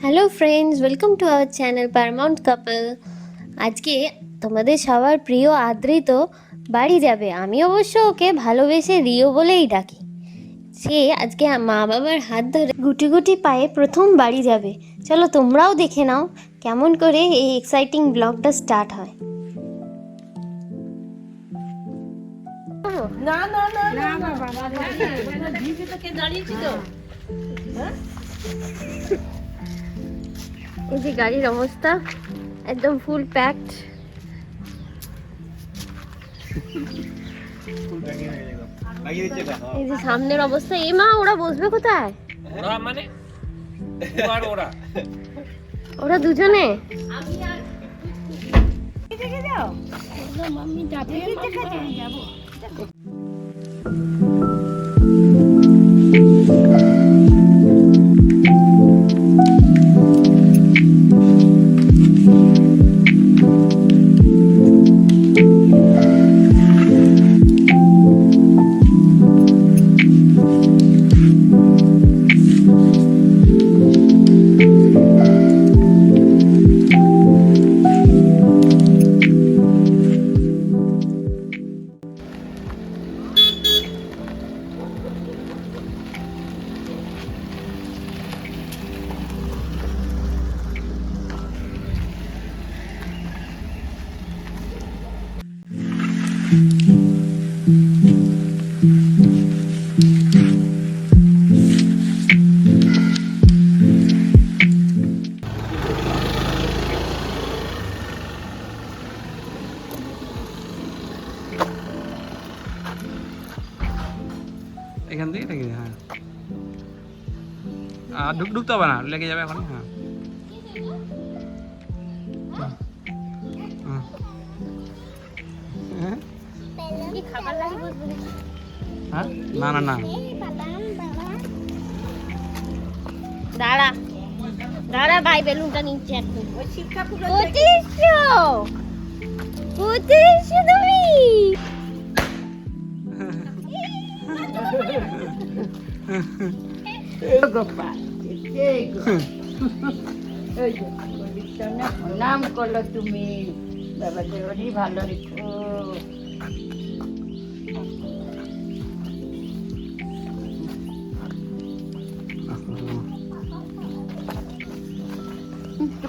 Hello friends welcome to our channel paramount couple আজকে তোমাদের সবার প্রিয় আদৃত বাড়ি যাবে আমি অবশ্য ওকে ভালোবেসে রিও বলেই ডাকি সে আজকে মা বাবার হাত ধরে গুটি গুটি পায়ে প্রথম বাড়ি যাবে চলো তোমরাও দেখে নাও কেমন করে এই এক্সাইটিং ব্লগটা স্টার্ট হয় না না না না বাবা দাঁড়িয়েছি তো এই যে গাড়ির অবস্থা একদম ফুল প্যাকড এই যে সামনের অবস্থা। এ মা ওরা বসবে কোথায়? ওরা মানে আর ওরা। ওরা দুজনে? মাম্মি যাবে। যাব। এখান থেকে লেগে হ্যাঁ আর ঢুক ঢুকতে হবে না লেগে যাবে এখন হ্যাঁ হ্যাঁ? না না না। দাঁড়া। দাঁড়া ভাই বেলুনটা নিচ্ছে পঁচিশশো! পঁচিশশো তুমি! গোপাল পরিচ্ছন্ন প্রণাম করল তুমি। বাবা দেবরি ভালো রেখো